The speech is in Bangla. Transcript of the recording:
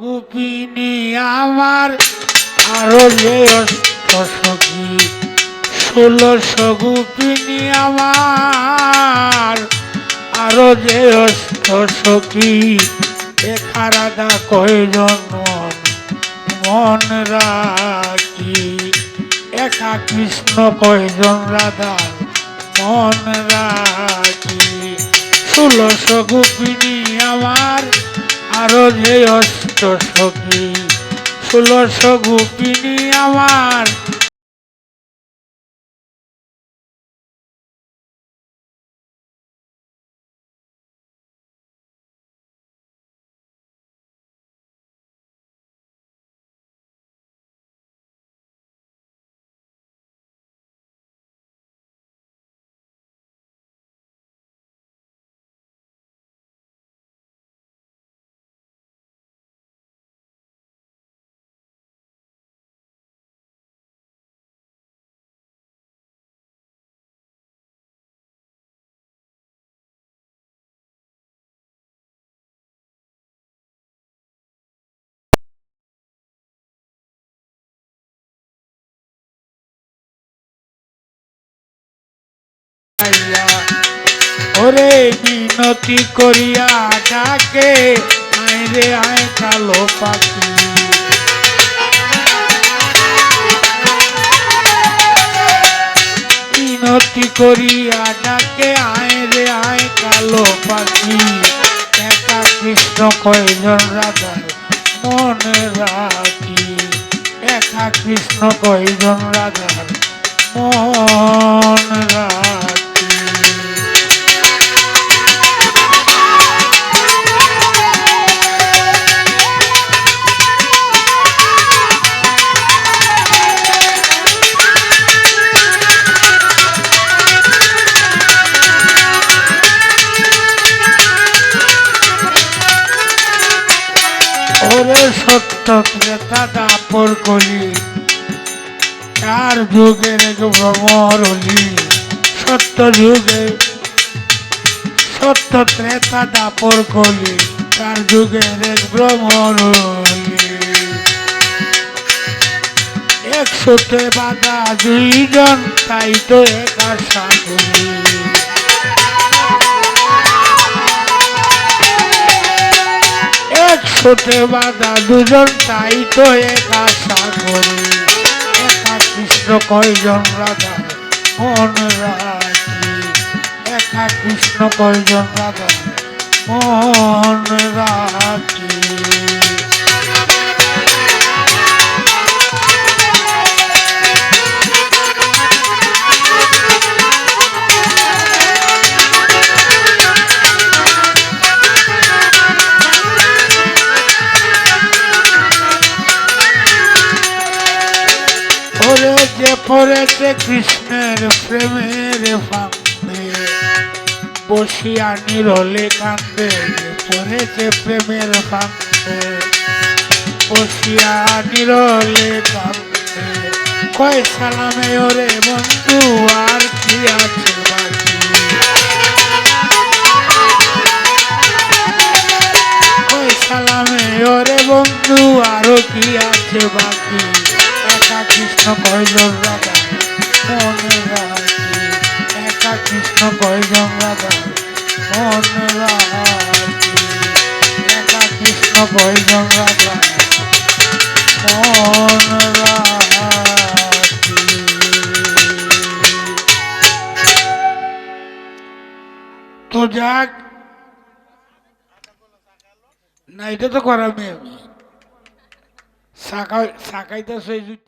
গোপিনী আমার আরও যে অষ্টসখী ষোলশ গোপিনী আমার আরও যে অষ্টসখী এখারাদা কয়জন মন মন রাখি? একা কৃষ্ণ কয়জন রাধার মন রাখি? ষোলশ গোপিনী আমার আরও যে অষ্ট সখী। ষোলশ গোপিনী আমার আইয়া ওরে বিনতি করিয়া ডাকে আয় রে আয় কালো পাখি। বিনতি করিয়া ডাকে আয় রে আয় কালো পাখি। একা কৃষ্ণ কয়জন রাধার মনে রাখি। একা কৃষ্ণ কয়জন রাধার মন রাখি। দাপর কলি চার যুগের এক ভ্রমরলি সত্য যুগে, সত্য ত্রেতা দাপর কলি চার যুগের এক ভ্রমরলি একশোতে বাধা দুইজন, তাই তো এক আশা করি বাদা দুজন, তাই তো একা সাগরে। একা কৃষ্ণ কয়জন রাধা মন রাখি। একা কৃষ্ণ কয়জন রাধা মন রাখি। পড়েছে কৃষ্ণের প্রেমের ফাঁদে। বসিয়া নিরলে কান্দে পড়েছে প্রেমের ফাঁদে। বসিয়া নিরলে কান্দে কয় সালামে ওরে বন্ধু, আর কি আছে বাকি? কয় সালামে ওরে বন্ধু, আরও কি আছে বাকি? একা কৃষ্ণ কয়জন রাধা, মনে একা কৃষ্ণ কয়জন রাধা একা কৃষ্ণ কয়জন রাধা, মনে তো যাক। না, এটা তো করামি আমি সাকাই সাকাইতে সেই